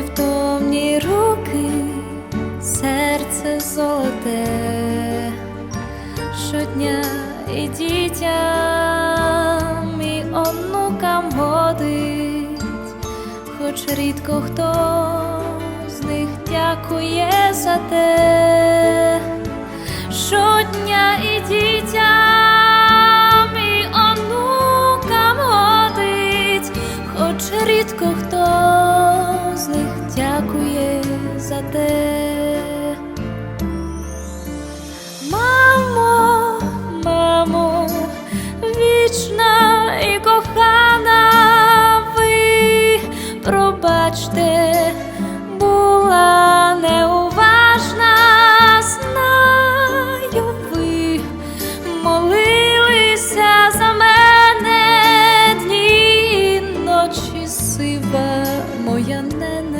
невтомні руки, серце золоте, щодня і дітям, і онукам водить, хоч рідко хто з них дякує за те, щодня і дітям, і онукам водить, хоч рідко хто те. Мамо, мамо, вічна і кохана ви пробачте, була неуважна, знаю ви молилися за мене дні і ночі сива моя не.